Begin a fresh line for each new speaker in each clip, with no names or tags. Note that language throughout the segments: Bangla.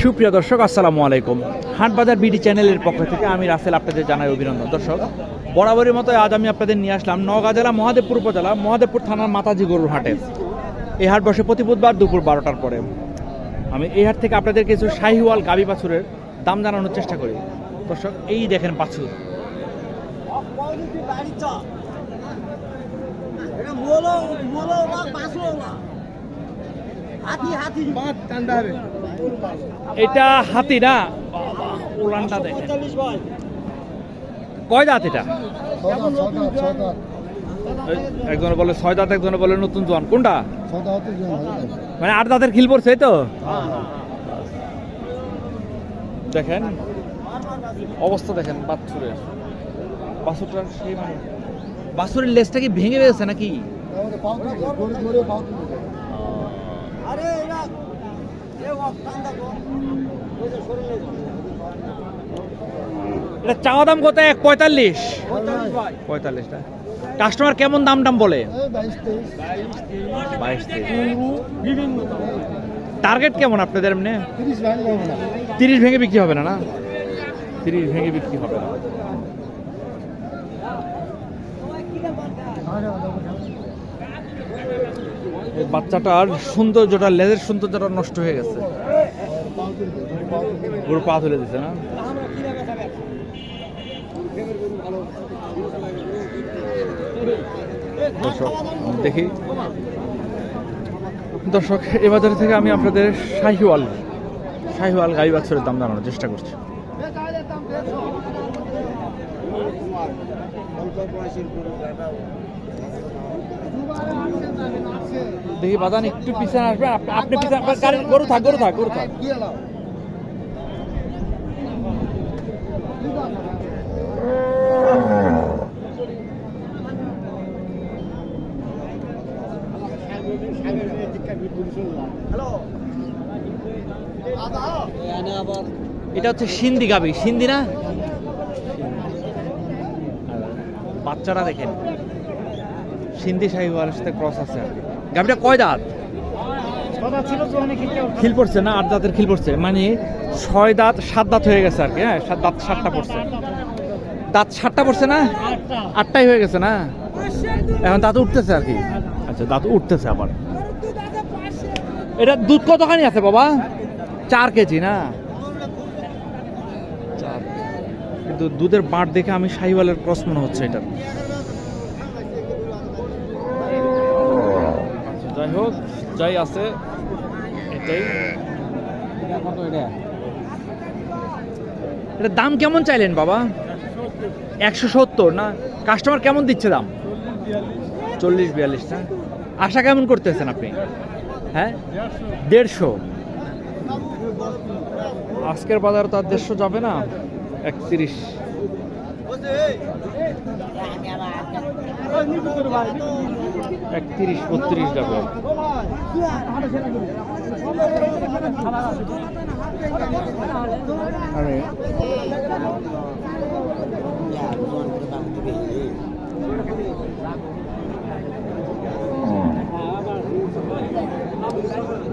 সুপ্রিয় দর্শক, আসসালামু আলাইকুম। হাটবাজার বিডি চ্যানেলের পক্ষ থেকে আমি রাসেল আপনাদের জানাই অভিনন্দন। দর্শক, বরাবরের মতো আজ আমি আপনাদের নিয়ে আসলাম নওগাঁ জেলা, মহাদেবপুর উপজেলা, মহাদেবপুর থানার মাতাজি গরুর হাটে। এই হাট বসে প্রতি বুধবার দুপুর বারোটার পরে। আমি এই হাট থেকে আপনাদের কিছু শাহিওয়াল গাবি বাছুরের দাম জানানোর চেষ্টা করি। দর্শক, এই দেখেন বাছুর।
হাতি হাতি
এটা হাতি না? উড়ানটা দেখেন। কয় দাঁত এটা? একজনে বলে ছয় দাঁত একজনে বলে নতুন জোয়ান। কোনটা? মানে আট দাঁতের খিল পড়ছে এই তো? দেখেন অবস্থা দেখেন বাছুরের বাছুরটার সেই মানে বাছুরের লেজটা কি ভেঙে গেছে নাকি
আরে এরা এ ওয়াক কান্দা গো ওই যে সরলে
এটা চাওয়া দাম কত এক পঁয়তাল্লিশ। পঁয়তাল্লিশটা কাস্টমার কেমন দাম দাম বলে? বাইশ টার্গেট কেমন আপনাদের এমনি? তিরিশ ভেঙে বিক্রি হবে না না? তিরিশ ভেঙে বিক্রি হবে না। বাচ্চাটার সৌন্দর্যটা, লেজের সৌন্দর্যটা নষ্ট হয়ে গেছে। গরু পা তুলে দিছে না? দর্শক দেখি। দর্শক এ বাজার থেকে আমি আপনাদের শাহিওয়াল শাহিওয়াল গাই বাছরের দাম জানানোর চেষ্টা করছি। দেখি বাদান একটু পিছনে আসবেন আপ- আপনি পিছনে গরু থাক গরু থাক গরু থাক। এটা হচ্ছে সিন্ধি গাবি সিন্ধি না? বাচ্চারা দেখেন। সিন্ধি শাহিওয়ালের সাথে ক্রস আছে। গাবিটা কয় দাঁত? খিল পড়ছে না? আট দাঁতের খিল পড়ছে। মানে ছয় দাঁত, সাত দাঁত হয়ে গেছে আর কি হ্যাঁ? সাত দাঁত, সাতটা পড়ছে। দাঁত সাতটা পড়ছে না? আটটাই হয়ে গেছে না? এখন দাঁত উঠতেছে আর কি। আচ্ছা দাঁত উঠতেছে আবার। এটা দুধ কতখানি আছে বাবা? চার কেজি না চার কিন্তু দুধের বাঁট দেখে আমি শাহিওয়ালের ক্রস মনে হচ্ছে এটা আচ্ছা, যাই হোক যাই আছে এটাই। এটা দাম কেমন চাইলেন বাবা? একশো সত্তর না? কাস্টমার কেমন দিচ্ছে দাম? চল্লিশ বিয়াল্লিশ না? আশা কেমন করতেছেন আপনি? হ্যাঁ? দেড়শো। আজকের বাজার তো আর দেড়শো যাবে না। একত্রিশ। একত্রিশ বত্রিশ যাবে। আরে।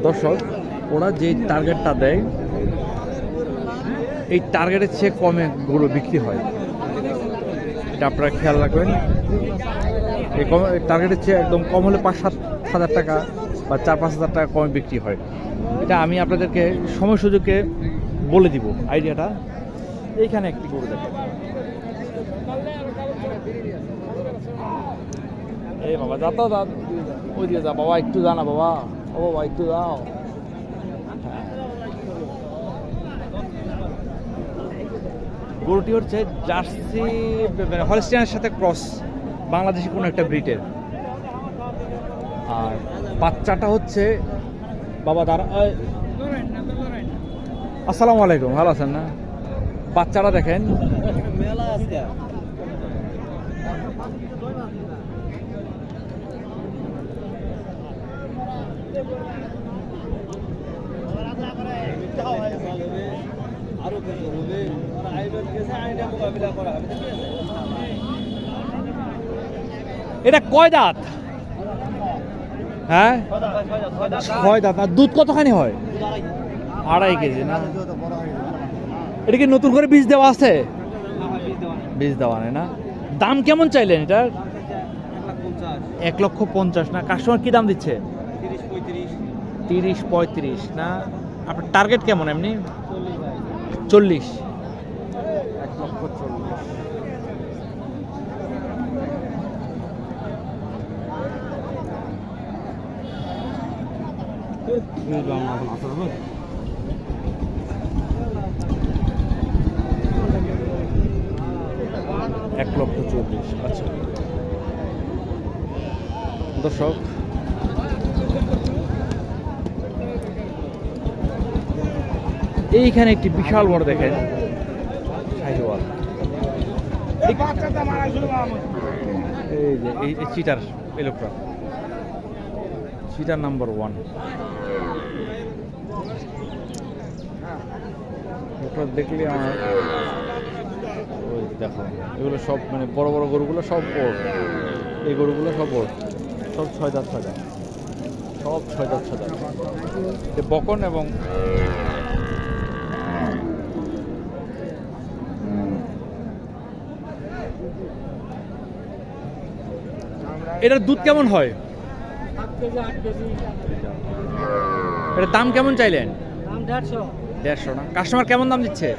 দর্শক ওরা যে টার্গেটটা দেয় এই টার্গেটের চেয়ে কমে গরু বিক্রি হয়। এটা আপনারা খেয়াল রাখবেন। এই কম টার্গেটের চেয়ে একদম কম হলে পাঁচ, সাত হাজার টাকা বা চার, পাঁচ হাজার টাকা কমে বিক্রি হয়। এটা আমি আপনাদেরকে সময় সুযোগে বলে দিব, আইডিয়াটা। এইখানে একটি গরু দেখেন। এই বাবা, যা তো ওই দিয়ে যা, বাবা, একটু যা না বাবা। ও বাবা, একটু যাও। গরুটি হচ্ছে জার্সি মানে হলস্টিয়ানের সাথে ক্রস, বাংলাদেশি কোনো একটা ব্রিটের আর বাচ্চাটা হচ্ছে, বাবা দাঁড়া আসসালামু আলাইকুম, ভালো আছেন না? বাচ্চারা দেখেন।
মেলা কিছু হবে ওরা আইবেন কেসে আইনে মোকাবিলা করা হবে ঠিক আছে?
এটা কয় দাঁত? হ্যাঁ? ছয় দাঁত? আর দুধ কতখানি হয়? আড়াই কেজি না? এটা কি নতুন করে বীজ দেওয়া আছে?
বীজ দেওয়া নেই
না? দাম কেমন চাইলেন এটার?
এক
লক্ষ পঞ্চাশ না? কাস্টমার কি দাম দিচ্ছে?
তিরিশ পঁয়ত্রিশ
না? আপনার টার্গেট কেমন এমনি?
চল্লিশ।
এক লক্ষ চল্লিশ। আচ্ছা। দর্শক এইখানে একটি বিশাল বড় দেখেন। এই যে, এই চিটার চিটার নাম্বার ওয়ান। দেখলে আমার ওই দেখো, এগুলো সব মানে বড় বড় গরুগুলো সব ওর। এই গরুগুলো সব ওর। সব ছয় দাঁত ছয় সব ছয় দাঁত ছয় বকন এবং এটার দুধ কেমন হয়? এটার দাম কেমন চাইলেন?
দেড়শো।
না। কাস্টমার কেমন দাম দিচ্ছে?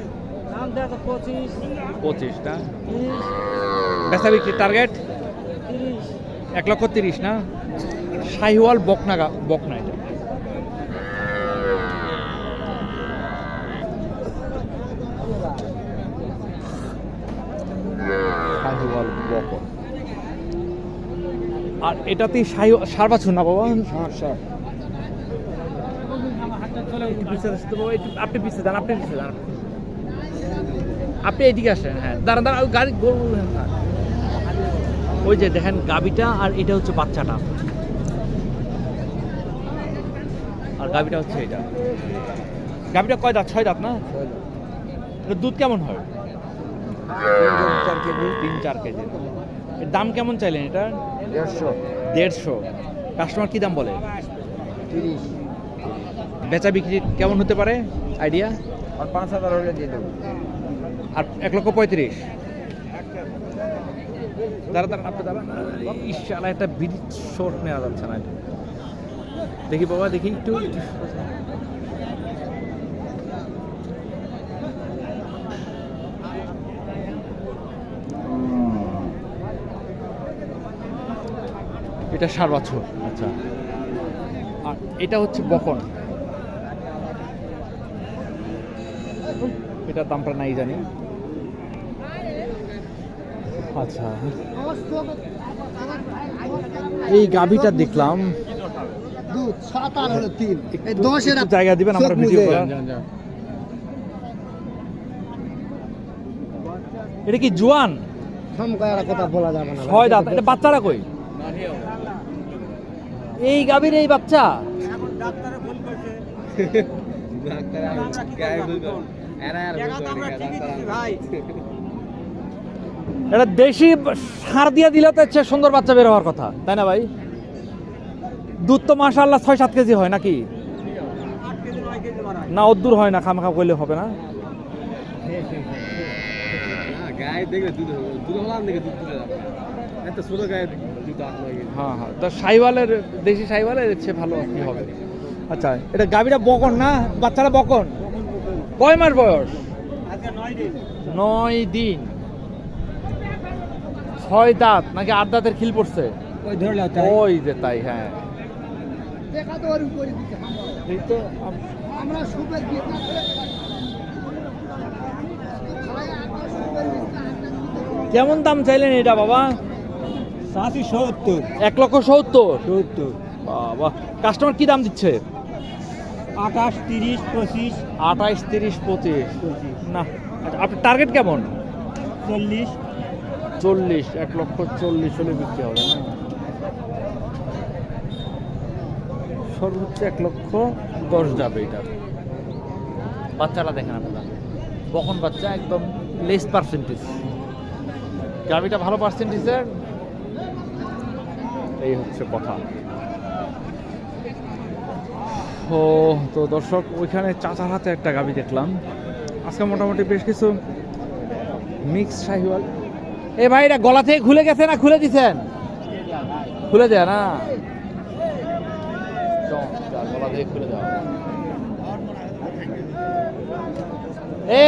পঁচিশ।
না? বেচা টার্গেট এক লক্ষ তিরিশ না? শাহিওয়াল বকনা গা- বকনা এটা শাহিওয়াল বকন আর এটাতেই শাহি সার বাছুর না বাবা? আপনি পিছিয়ে যান আপনি পিছিয়ে যান আপনি এদিকে আসেন হ্যাঁ। দাঁড়া দাঁড়া ওই গাড়ি গরু হ্যাঁ। ওই যে দেখেন গাবিটা আর এটা হচ্ছে বাচ্চাটা। আর গাবিটা হচ্ছে এটা। গাবিটা কয় দাঁত? ছয় দাঁত না? দুধ কেমন হয়? তিন চার কেজি। দাম কেমন চাইলেন এটা
দেড়শো।
দেড়শো। কাস্টমার কি দাম বলে?
তিরিশ।
বেচা বিক্রি কেমন হতে পারে? আইডিয়া
আর পাঁচ হাজার হলে দিয়ে দেবো।
আর এক লক্ষ পঁয়ত্রিশ। দাঁড়া দাঁড়া আপনি ইশালা একটা বিড়ি শর্ট নেওয়া যাচ্ছে না দেখি বাবা দেখি একটু। এটা সার বছর। আচ্ছা। আর এটা হচ্ছে বকন। এটার দামটা নাই জানি। আচ্ছা। এই গাভিটা দেখলাম।
দুধ সাত আর তিন। এই
একটু- জায়গা দিবেন আমরা ভিডিও এটা কি জোয়ান?
কথা বলা যাবে না।
ছয় দাঁত। এটা বাচ্চারা কই? এই গাভীর এই বাচ্চা? এটা দেশি সার দিয়ে দিলে তো হচ্ছে সুন্দর বাচ্চা বের হওয়ার কথা তাই না ভাই? দুধ তো মাশাআল্লাহ ছয় সাত কেজি হয় নাকি? না অদ্দূর হয় না খামাখা করলে হবে না?
গায়ে দেখলে দুধ দুধ হলাম দেখে দুধ এত ছোট গায়ে কেজি
হ্যাঁ হ্যাঁ। তো সাইওয়ালের দেশি সাইওয়ালের হচ্ছে ভালো কি হবে? আচ্ছা এটা গাভীটা বকন না? বাচ্চারা বকন? কয় মাস বয়স? নয় দিন। ছয় দাঁত নাকি আট দাঁতের খিল পড়ছে?
ওই
যে তাই হ্যাঁ। কেমন দাম চাইলেন এটা বাবা?
সাতই সত্তর।
এক লক্ষ সত্তর?
সত্তর।
বাবা কাস্টমার কি দাম দিচ্ছে?
আঠাশ তিরিশ পঁচিশ।
আঠাইশ তিরিশ পঁচিশ। না আচ্ছা, আপনার টার্গেট কেমন?
চল্লিশ।
চল্লিশ এক লক্ষ চল্লিশ হলে বিক্রি হবে না? সর্বোচ্চ এক লক্ষ দশ যাবে এটা। বাচ্চাটা দেখেন আপনারা। কখন বাচ্চা একদম লেস পার্সেন্টেজ গাভিটা ভালো পার্সেন্টেজের এই হচ্ছে কথা। ও তো দর্শক ওইখানে চাচার হাতে একটা গাবি দেখলাম। আজকে মোটামুটি বেশ কিছু মিক্স শাহিওয়াল এ ভাই এটা গলা থেকে খুলে গেছে না খুলে দিছেন? খুলে দেয় না? গলা থেকে খুলে দেওয়া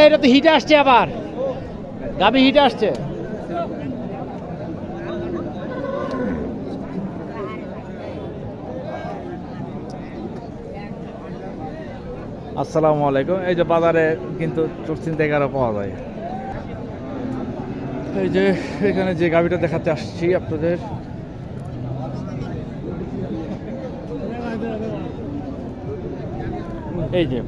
এটা তো হিটে আসছে আবার। গাবি হিটে আসছে। আসসালামু আলাইকুম। এই যে বাজারে কিন্তু চুরচিন আরও পাওয়া যায়। এই যে এখানে যে গাবিটা দেখাতে আসছি আপনাদের। এই যে।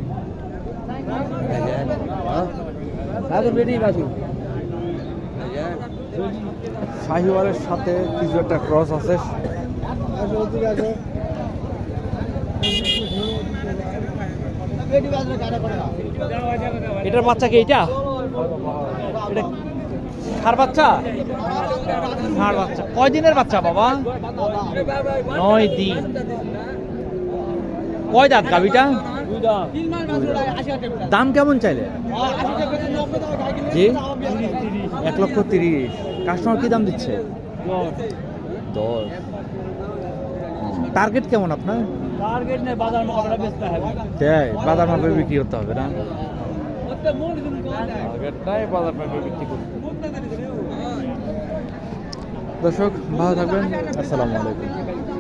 শাহিওয়ালের সাথে কিছু একটা ক্রস আছে
আসো ঠিক আছে বেটি বাসু গাড়া করে
এটার বাচ্চা কি এটা এটা ষাঁড় বাচ্চা? ষাঁড় বাচ্চা। কয় দিনের বাচ্চা বাবা? নয় দিন। কয় দাঁত গাবিটা দাম কেমন চাইলে? এক লক্ষ তিরিশ। কাস্টমার কি দাম দিচ্ছে? দশ। টার্গেট কেমন আপনার?
টার্গেট
তাই বাজার মাপে বিক্রি করতে হবে না? টার্গেটটাই বাজার মাপে বিক্রি করতে। দর্শক ভালো থাকবেন। আসসালামু আলাইকুম।